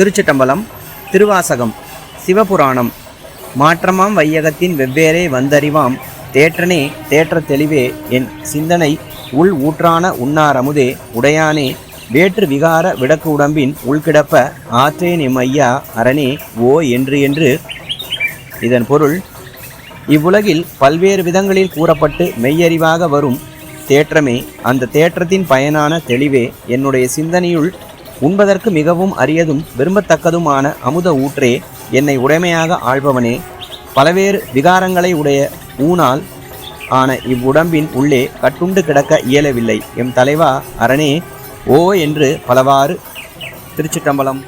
திருச்சிட்டம்பலம் திருவாசகம் சிவபுராணம். மாற்றமாம் வையகத்தின் வெவ்வேறே வந்தறிவாம். தேற்றனே தேற்ற தெளிவே என் சிந்தனை. உள் ஊற்றான உண்ணாரமுதே உடையானே. வேற்று விகார விடக்கு உடம்பின் உள்கிடப்ப ஆற்றேன் எம் ஐயா அரணே ஓ என்று என்று. இதன் பொருள் இவ்வுலகில் பல்வேறு விதங்களில் கூறப்பட்டு மெய்யறிவாக வரும் தேற்றமே. அந்த தேற்றத்தின் பயனான தெளிவே என்னுடைய சிந்தனையுள் உண்பதற்கு மிகவும் அரியதும் விரும்பத்தக்கதுமான அமுத ஊற்றே என்னை உடைமையாக ஆள்பவனே. பலவேறு விகாரங்களை உடைய ஊனால் ஆன இவ்வுடம்பின் உள்ளே கட்டுண்டு கிடக்க இயலவில்லை. எம் தலைவா அரணே ஓ என்று பலவாறு திருச்சிட்டம்பலம்